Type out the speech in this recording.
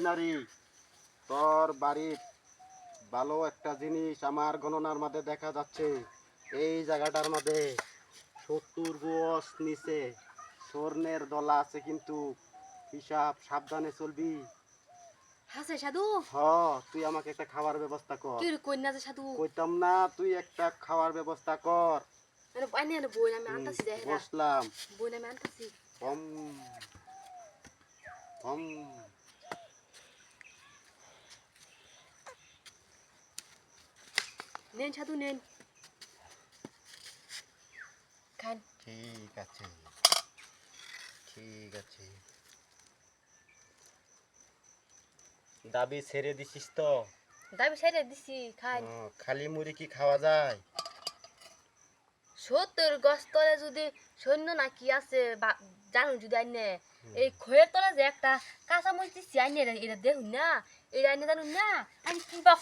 নারী তোর বাড়ির ভালো একটা জিনিস আমার গণনার মধ্যে দেখা যাচ্ছে। এই জায়গাটার মধ্যে সত্তর গোস নিচে স্বর্ণের দলা আছে কিন্তু হিসাব সাবধানে চলবি। হাসে সাধু? হ তুই আমাকে একটা খাওয়ার ব্যবস্থা কর। তুই যে সাধু? কইতাম না তুই একটা খাওয়ার ব্যবস্থা কর। আনি বই আমি আনতাছি বসলাম। বই আমি আনতাছি। হম হম। নেন সাধু নেন। খান। ঠিক আছে। ঠিক আছে। দাবি ছেড়ে দিছিস তো? দাবি ছেড়ে দিছি খান। খালি মুড়ি কি খাওয়া যায়? সত্তর গছ তলে যদি সৈন্য না কি আছে বা- জানো যদি আইনে এই খয়ের তলে যে একটা কাঁচা মরিচ দিচ্ছি আইনে এটা দেখুন না এটা আইনে জানুন না আমি কি বাপ